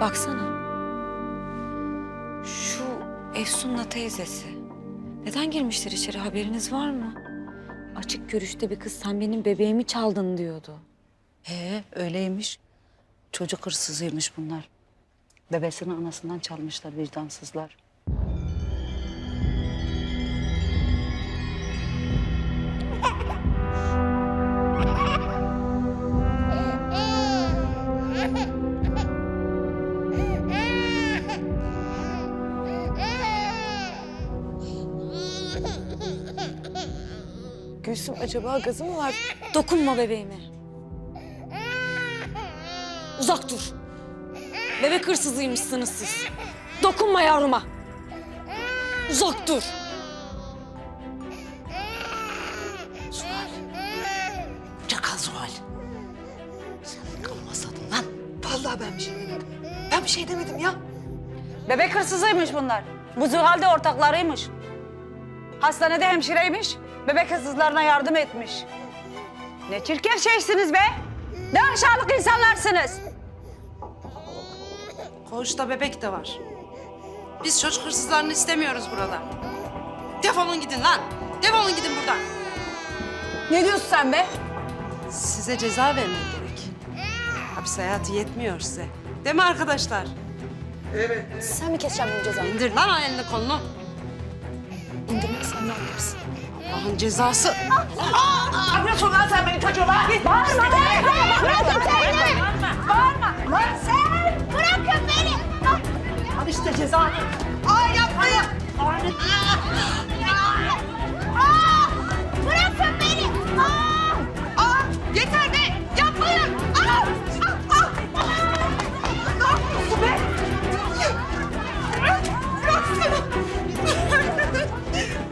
Baksana. Şu Efsun'la teyzesi. Neden girmişler içeri haberiniz var mı? Açık görüşte bir kız sen benim bebeğimi çaldın diyordu. Ee, öyleymiş. Çocuk hırsızıymış bunlar. Bebesini anasından çalmışlar vicdansızlar. Gülsüm acaba gazı mı var? Dokunma bebeğime. Uzak dur. Bebek hırsızıymışsınız siz. Dokunma yavruma. Uzak dur. Çakal Zuhal. Sen kalmasadın lan. Vallahi ben bir şey demedim. Ben bir şey demedim ya. Bebek hırsızıymış bunlar. Bu Zuhal de ortaklarıymış. Hastanede hemşireymiş. Bebek hırsızlarına yardım etmiş. Ne çirkin şeysiniz be. Ne aşağılık insanlarsınız. Koğuşta bebek de var. Biz çocuk hırsızlarını istemiyoruz burada. Defolun gidin lan. Defolun gidin buradan. Ne diyorsun sen be? Size ceza vermek gerek. Hapis hayatı yetmiyor size. Değil mi arkadaşlar? Sen mi keseceksin benim cezamı? İndir lan elini kolunu. İndirmezsen ne yaparsın? Allah'ın cezası. Bırakın beni. Al işte cezanı. Ay yapmayın. Bırakın beni. Aa, aa, yeter be. Yapmayın. Aa, aa, aa. Ne yapıyorsun be? Bırak, bıraksana.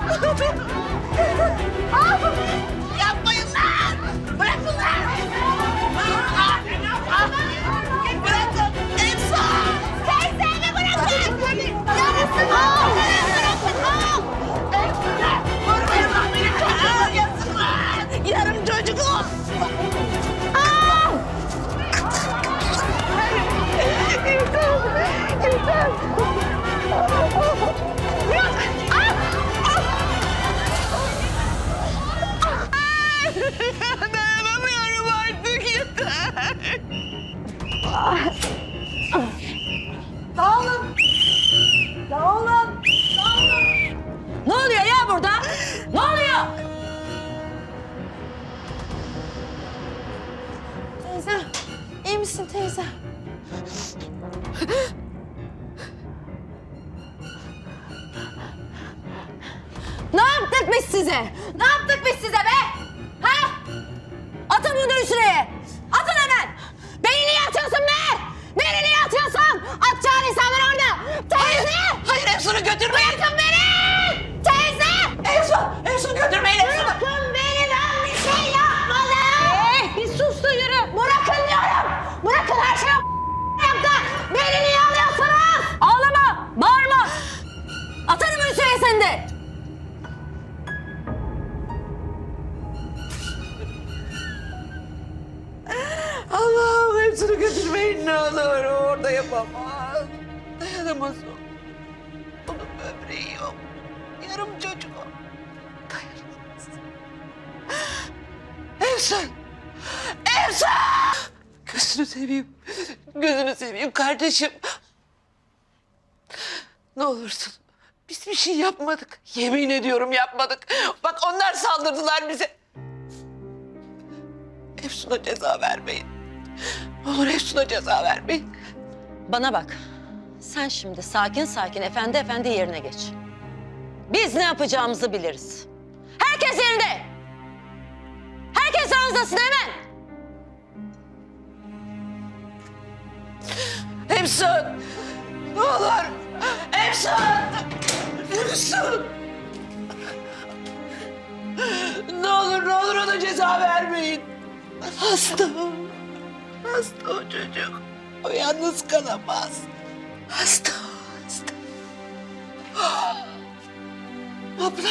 Aa, Yapmayın Teyze, iyi misin teyze? Ne yaptık biz size? Ne yaptık biz size be? Ha? Atın bunu şuraya. Atın hemen. Beni niye atıyorsun be? Beni niye atıyorsun? Atacağın insanlar orada. Teyze. Hayır Efsun'u götürmeyin. Bırakın beni. Atarım Hüseyin seni de. Allah'ım hepsini götürmeyin ne olur. Orada yapamaz. Dayanamaz o. Onun böbreği yok. Yarım çocuk o. Dayanamaz. Efsun! Efsun! Gözünü seveyim. Gözünü seveyim kardeşim. Ne olursun. Biz bir şey yapmadık. Yemin ediyorum yapmadık. Bak onlar saldırdılar bize. Efsun'a ceza vermeyin. Ne olur Efsun'a ceza vermeyin. Bana bak. Sen şimdi sakin sakin efendi efendi yerine geç. Biz ne yapacağımızı biliriz. Herkes yerinde. Herkes ranzasın hemen. Efsun! Ne olur! Efsun! Efsun! Ne olur ne olur ona ceza vermeyin. Hasta o. Hasta o çocuk. O yalnız kalamaz. Hasta o, hasta. Abla.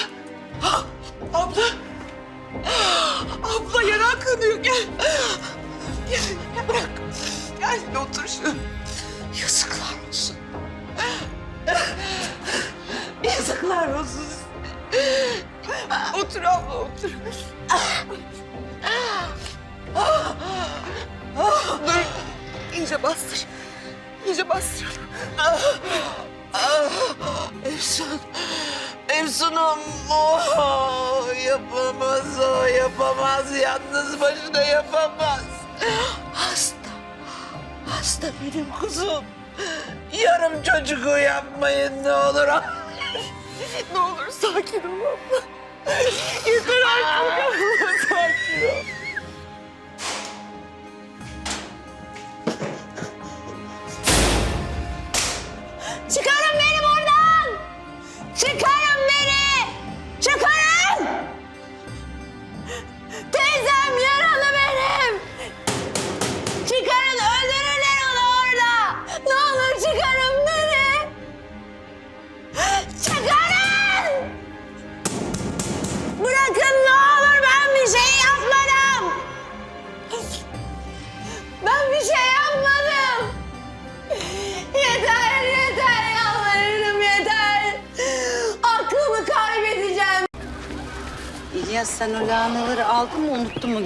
Abla. Abla yaran kanıyor gel. Gel bırak. Gel otur şu. Yazıklar olsun. Otur abla otur. Dur. İyice bastır. İyice bastır. Efsun. Efsun'um. Oh, yapamaz o yapamaz. Yalnız başına yapamaz. Hasta. Hasta benim kuzum. Yarım çocuğu yapmayın ne olur ne olur sakin ol abla. Yeter artık abla sakin ol.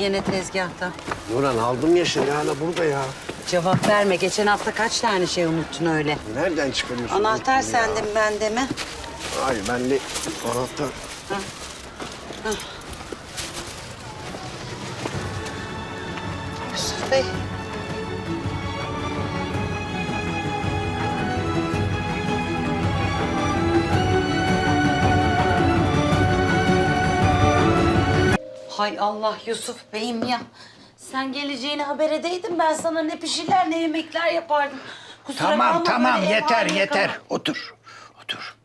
Gene tezgahta? Nurhan aldım ya şimdi hala burada ya. Cevap verme. Geçen hafta kaç tane şey unuttun öyle? Nereden çıkarıyorsun? Anahtar unuttun ya? sende mi bende mi? Hayır bende anahtar. Yusuf Bey. Hay Allah Yusuf Bey'im ya. Sen geleceğini haber edeydin ben sana ne pişiler ne yemekler yapardım. Kusura Tamam kalma, tamam böyle ev yeter haline yeter. kalamam. Otur. Otur.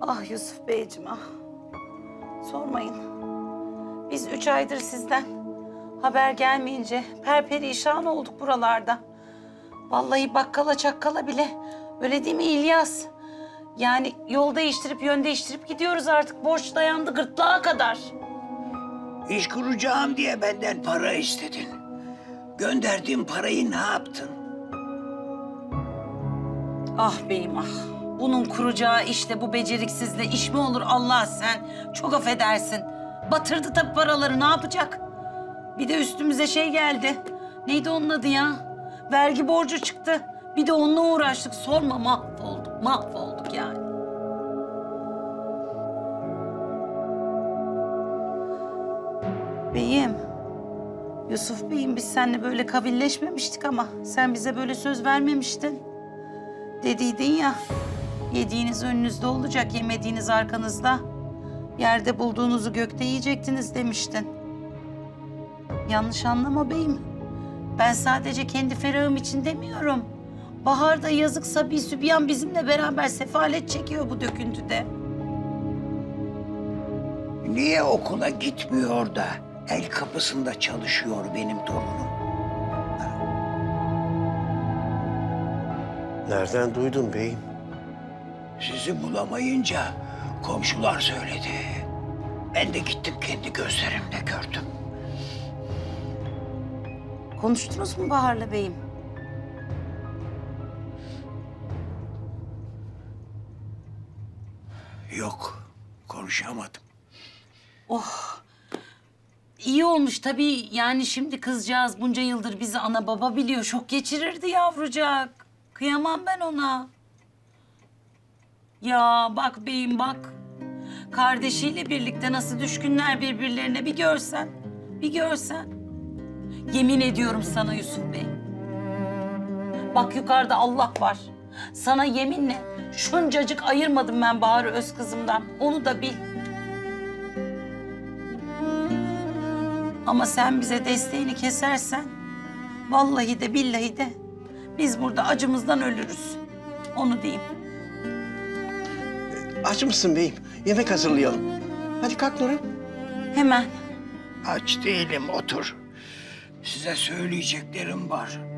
Ah Yusuf Beyciğim ah. Sormayın. Biz üç aydır sizden haber gelmeyince perperişan olduk buralarda. Vallahi bakkala çakkala bile. Öyle değil mi İlyas? Yani yol değiştirip yön değiştirip gidiyoruz artık. Borç dayandı gırtlağa kadar. İş kuracağım diye benden para istedin. Gönderdiğim parayı ne yaptın? Ah beyim ah. Bunun kuracağı işle bu beceriksizle iş mi olur Allah sen? Çok affedersin. Batırdı tabii paraları ne yapacak? Bir de üstümüze şey geldi. Neydi onun adı ya? Vergi borcu çıktı. Bir de onunla uğraştık. Sorma mahvolduk, mahvolduk yani. Beyim, Yusuf Bey'im biz seninle böyle kabilleşmemiştik ama sen bize böyle söz vermemiştin. Dediydin ya, yediğiniz önünüzde olacak, yemediğiniz arkanızda. Yerde bulduğunuzu gökte yiyecektiniz demiştin. Yanlış anlama beyim. Ben sadece kendi ferahım için demiyorum. Baharda yazık Sabi Sübyan bizimle beraber sefalet çekiyor bu döküntüde. Niye okula gitmiyor da el kapısında çalışıyor benim torunum? Nereden duydun beyim? Sizi bulamayınca komşular söyledi. Ben de gittim kendi gözlerimle gördüm. Konuştunuz mu Bahar'la beyim? Yok, konuşamadım. İyi olmuş tabii. Yani şimdi kızcağız bunca yıldır bizi ana baba biliyor. Şok geçirirdi yavrucak. Kıyamam ben ona. Ya bak beyim bak. Kardeşiyle birlikte nasıl düşkünler birbirlerine bir görsen. Bir görsen. Yemin ediyorum sana Yusuf Bey. Bak yukarıda Allah var. Sana yeminle şuncacık ayırmadım ben Bahar'ı öz kızımdan. Onu da bil. Ama sen bize desteğini kesersen... ...vallahi de billahi de... ...biz burada acımızdan ölürüz. Onu diyeyim. Aç mısın beyim? Yemek hazırlayalım. Hadi kalk Nurhan. Hemen. Aç değilim, otur. Size söyleyeceklerim var.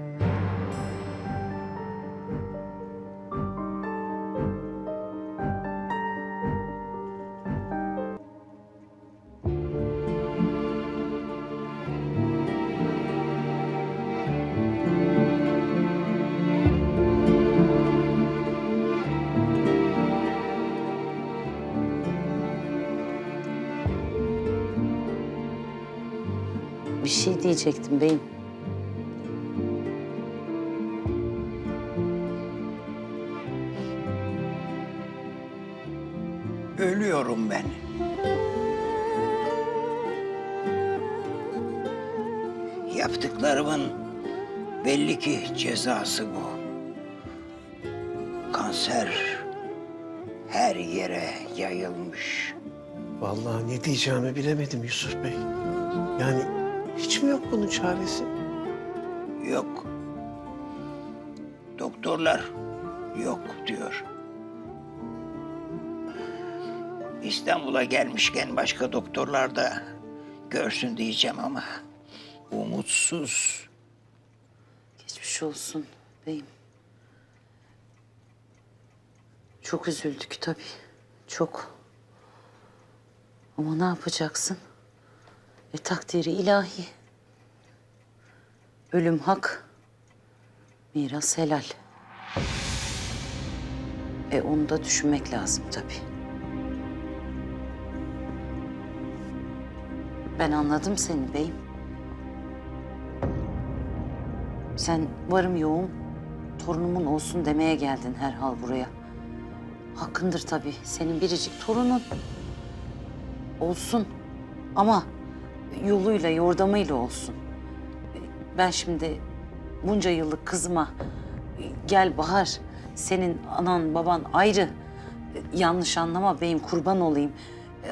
Diyecektim beyim. Ölüyorum ben. Yaptıklarımın belli ki cezası bu. Kanser her yere yayılmış. Vallahi ne diyeceğimi bilemedim Yusuf Bey. Yani hiç mi yok bunun çaresi? Yok. Doktorlar yok diyor. İstanbul'a gelmişken başka doktorlar da görsün diyeceğim ama umutsuz. Geçmiş olsun beyim. Çok üzüldük tabii. Çok. Ama ne yapacaksın? E takdiri ilahi. Ölüm hak. Miras helal. E onu da düşünmek lazım tabii. Ben anladım seni beyim. Sen varım yoğum torunumun olsun demeye geldin herhal buraya. Hakkındır tabii. Senin biricik torunun. Olsun. Ama yoluyla, yordamıyla olsun. Ben şimdi bunca yıllık kızıma gel Bahar, senin anan baban ayrı. Yanlış anlama beyim kurban olayım.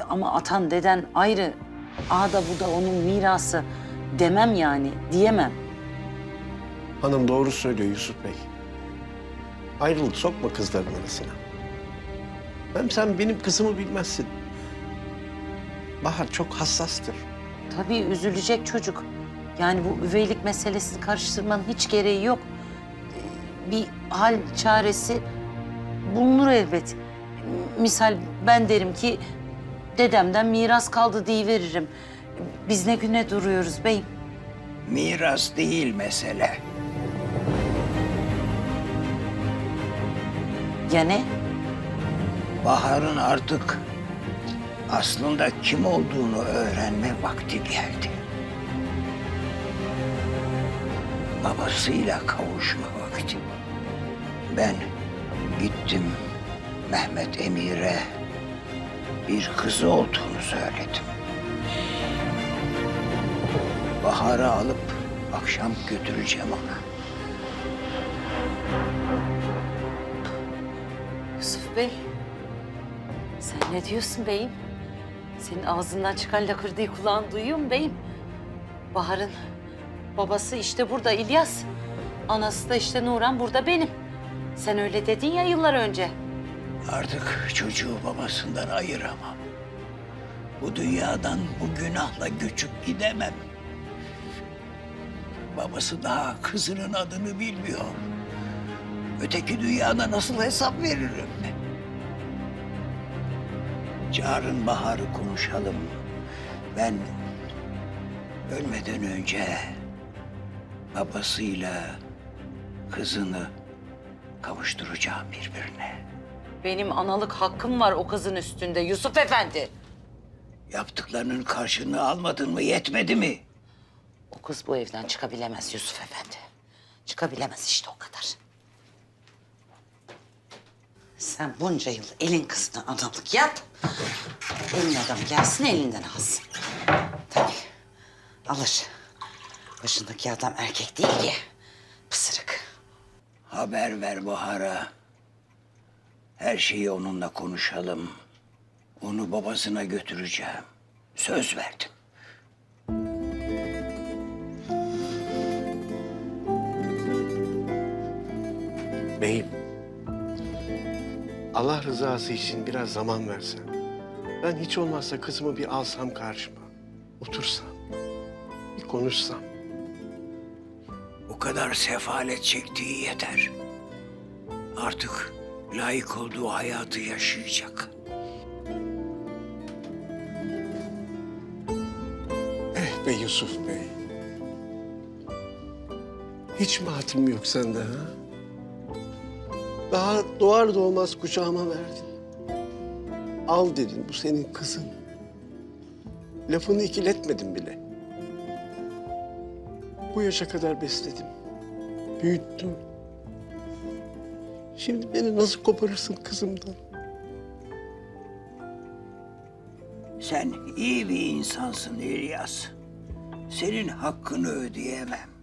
Ama atan deden ayrı. Aa da bu da onun mirası demem yani, diyemem. Hanım doğru söylüyor Yusuf Bey. Ayrılık sokma kızların arasına. Hem sen benim kızımı bilmezsin. Bahar çok hassastır. Tabii üzülecek çocuk. Yani bu üveylik meselesini karıştırmanın hiç gereği yok. Ee, Bir hal çaresi bulunur elbet. Misal ben derim ki dedemden miras kaldı diye veririm. Biz ne güne duruyoruz beyim. Miras değil mesele. Ya ne? Bahar'ın artık aslında kim olduğunu öğrenme vakti geldi. Babasıyla kavuşma vakti. Ben gittim Mehmet Emir'e bir kızı olduğunu söyledim. Bahar'ı alıp akşam götüreceğim ona. Yusuf Bey. Sen ne diyorsun beyim? Senin ağzından çıkan lakırdığı kulağın duyuyor mu beyim? Bahar'ın babası işte burada İlyas. Anası da işte Nuran burada benim. Sen öyle dedin ya yıllar önce. Artık çocuğu babasından ayıramam. Bu dünyadan bu günahla göçüp gidemem. Babası daha kızının adını bilmiyor. Öteki dünyada nasıl hesap veririm? Çağırın Bahar'ı konuşalım. Ben ölmeden önce babasıyla kızını kavuşturacağım birbirine. Benim analık hakkım var o kızın üstünde Yusuf Efendi. Yaptıklarının karşılığını almadın mı yetmedi mi? O kız bu evden çıkabilemez Yusuf Efendi. Çıkabilemez işte o kadar. Sen bunca yıl elin kızına analık yap. Elin adam gelsin elinden alsın. Tabii alır. Başındaki adam erkek değil ki. Pısırık. Haber ver Bahar'a. Her şeyi onunla konuşalım. Onu babasına götüreceğim. Söz verdim. Allah rızası için biraz zaman versen. Ben hiç olmazsa kızımı bir alsam karşıma. Otursam. Bir konuşsam. O kadar sefalet çektiği yeter. Artık layık olduğu hayatı yaşayacak. Eh be Yusuf Bey. Hiç mi hatırım yok sende ha? Daha doğar doğmaz kucağıma verdin. Al dedin bu senin kızın. Lafını ikiletmedin bile. Bu yaşa kadar besledim. Büyüttüm. Şimdi beni nasıl koparırsın kızımdan? Sen iyi bir insansın İlyas. Senin hakkını ödeyemem.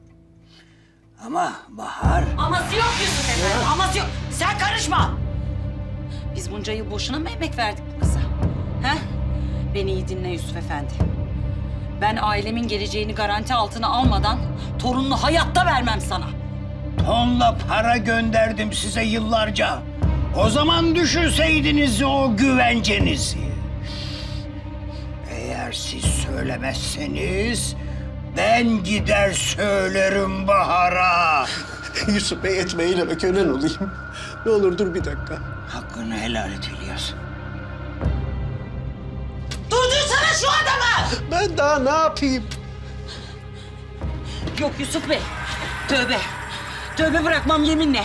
Ama Bahar Aması yok Yusuf Efendi, aması yok. Sen karışma. Biz bunca yıl boşuna mı emek verdik bu kıza? He? Beni iyi dinle Yusuf Efendi. Ben ailemin geleceğini garanti altına almadan torununu hayatta vermem sana. tonla para gönderdim size yıllarca. O zaman düşünseydiniz o güvencenizi. Eğer siz söylemezseniz ben gider söylerim Bahar'a. Yusuf Bey etme eyleme kölen olayım. Ne olur dur bir dakika. Hakkını helal et İlyas. Durdursana şu adamı! Ben daha ne yapayım? Yok Yusuf Bey. Tövbe. Tövbe bırakmam yeminle.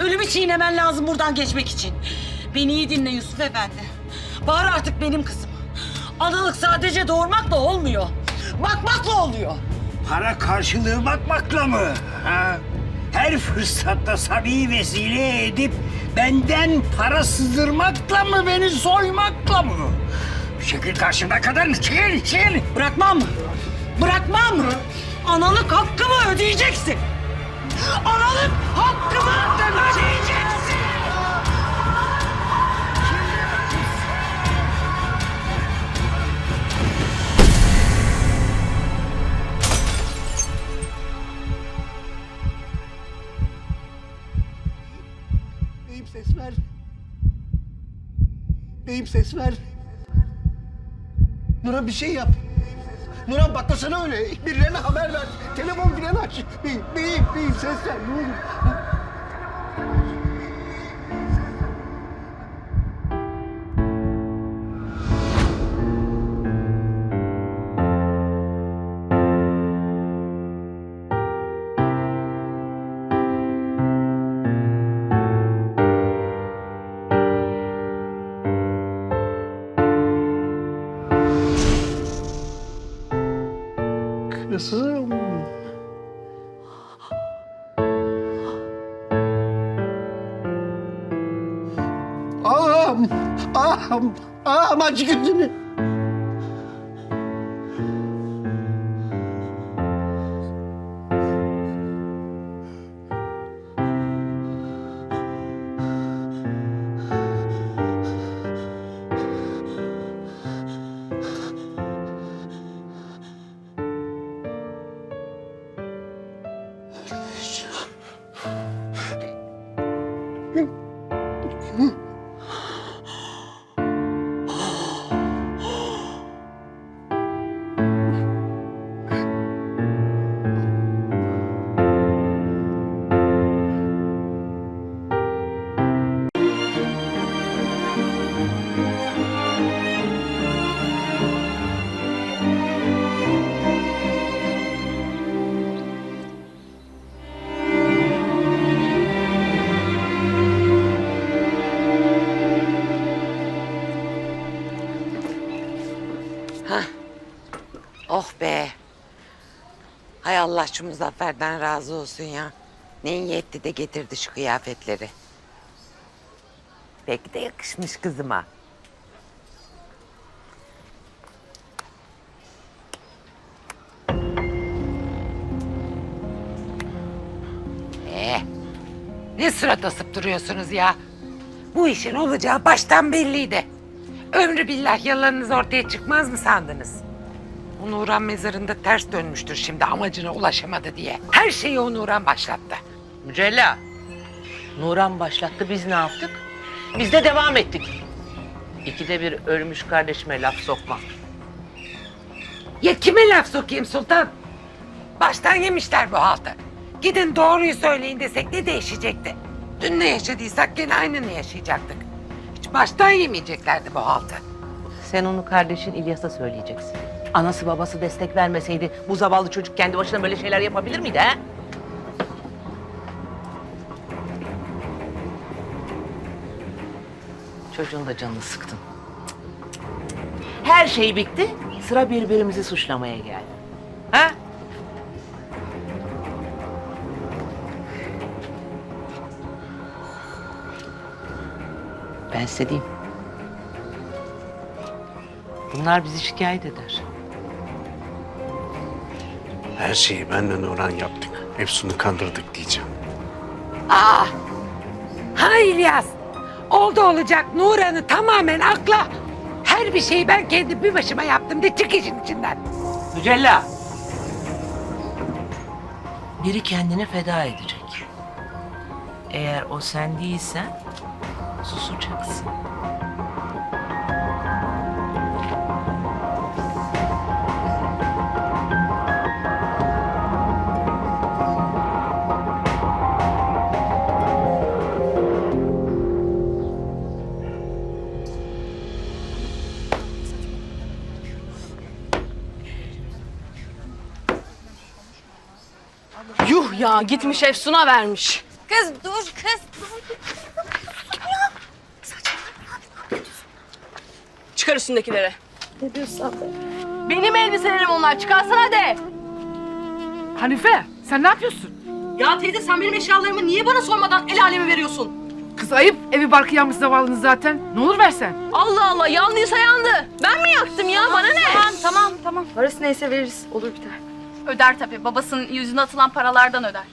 Ölümü çiğnemen lazım buradan geçmek için. Beni iyi dinle Yusuf Efendi. Bahar artık benim kızım. Analık sadece doğurmakla olmuyor. Bakmakla oluyor. Para karşılığı bakmakla mı? Ha? Her fırsatta Sabi'yi vesile edip benden para sızdırmakla mı, beni soymakla mı? Çekil karşımda kadın, çekil, çekil. Bırakmam. Bırakmam. Analık hakkımı ödeyeceksin. Analık hakkımı ödeyeceksin. Beyim ses ver. Beyim ses ver. Nurhan bir şey yap. Nurhan bakmasana öyle. Birilerine haber ver. Telefon filan aç. Beyim, beyim, beyim ses ver. Ne olur. Ağam, ağam, ağam aç gözünü. Allah şu Muzaffer'den razı olsun ya. Ne iyi etti de getirdi şu kıyafetleri. Peki de yakışmış kızıma. Ee, ne surat asıp duruyorsunuz ya? Bu işin olacağı baştan belliydi. Ömrü billah yalanınız ortaya çıkmaz mı sandınız? O Nuran mezarında ters dönmüştür şimdi amacına ulaşamadı diye. Her şeyi o Nuran başlattı. Mücella. Nuran başlattı biz ne yaptık? Biz de devam ettik. İkide bir ölmüş kardeşime laf sokma. Ya kime laf sokayım sultan? Baştan yemişler bu haltı. Gidin doğruyu söyleyin desek ne değişecekti? Dün ne yaşadıysak gene aynını yaşayacaktık. Hiç baştan yemeyeceklerdi bu haltı. Sen onu kardeşin İlyas'a söyleyeceksin. Anası babası destek vermeseydi bu zavallı çocuk kendi başına böyle şeyler yapabilir miydi ha? Çocuğun da canını sıktın. Her şey bitti. Sıra birbirimizi suçlamaya geldi. Ha? Ben size diyeyim. Bunlar bizi şikayet eder. Her şeyi benden Nurhan yaptık. Efsun'u kandırdık diyeceğim. Aa! Ha İlyas! Oldu olacak Nuran'ı tamamen akla. Her bir şeyi ben kendi bir başıma yaptım de çık işin içinden. Mücella. Biri kendini feda edecek. Eğer o sen değilsen susacaksın. Ya gitmiş Efsun'a vermiş. Kız dur kız. Çıkar üstündekileri. Ne diyorsun Benim elbiselerim onlar. Çıkarsana de. Hanife sen ne yapıyorsun? Ya teyze sen benim eşyalarımı niye bana sormadan el aleme veriyorsun? Kız ayıp evi barkı yanmış zavallınız zaten. Ne olur versen. Allah Allah yandıysa yandı. Ben mi yaktım ya? Bana ne? Tamam tamam tamam. Parası neyse veririz. Olur biter. Öder tabii. Babasının yüzüne atılan paralardan öder.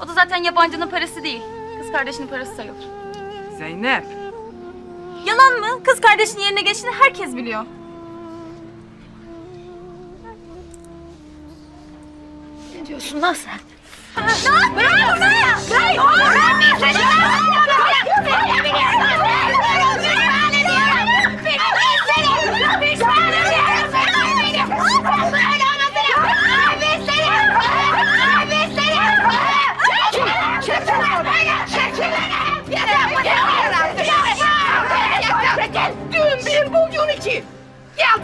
O da zaten yabancının parası değil. Kız kardeşinin parası sayılır. Zeynep. Yalan mı? Kız kardeşinin yerine geçtiğini herkes biliyor. Ne diyorsun lan sen? Dün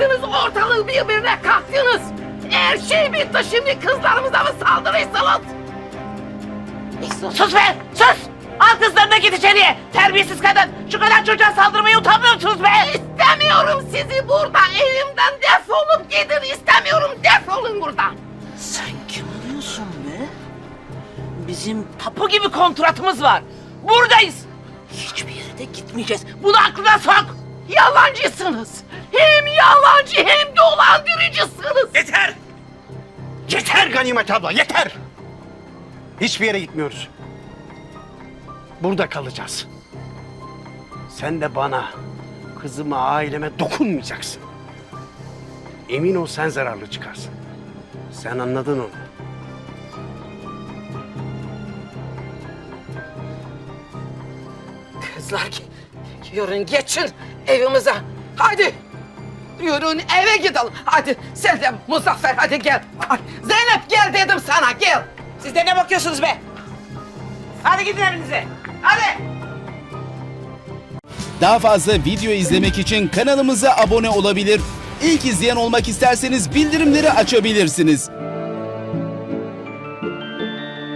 Geldiniz ortalığı birbirine kattınız. Her şey bitti şimdi kızlarımıza mı saldırıyorsunuz? Sus be! Sus! Al kızlarını git içeriye! Terbiyesiz kadın! Şu kadar çocuğa saldırmaya utanmıyor musunuz be? İstemiyorum sizi burada. Evimden defolup gidin. İstemiyorum. Defolun buradan. Sen kim oluyorsun be? Bizim tapu gibi kontratımız var. Buradayız. Hiçbir yere de gitmeyeceğiz. Bunu aklına sok. Yalancısınız. Hem yalancı hem dolandırıcısınız. Yeter! Yeter Ganimet abla yeter! Hiçbir yere gitmiyoruz. Burada kalacağız. Sen de bana, kızıma, aileme dokunmayacaksın. Emin ol sen zararlı çıkarsın. Sen anladın onu. Kızlar yürün geçin evimize. Hadi. Yürün eve gidelim. Hadi sen de Muzaffer hadi gel. Zeynep gel dedim sana gel. Siz de ne bakıyorsunuz be? Hadi gidin evinize. Hadi. Daha fazla video izlemek için kanalımıza abone olabilir. İlk izleyen olmak isterseniz bildirimleri açabilirsiniz.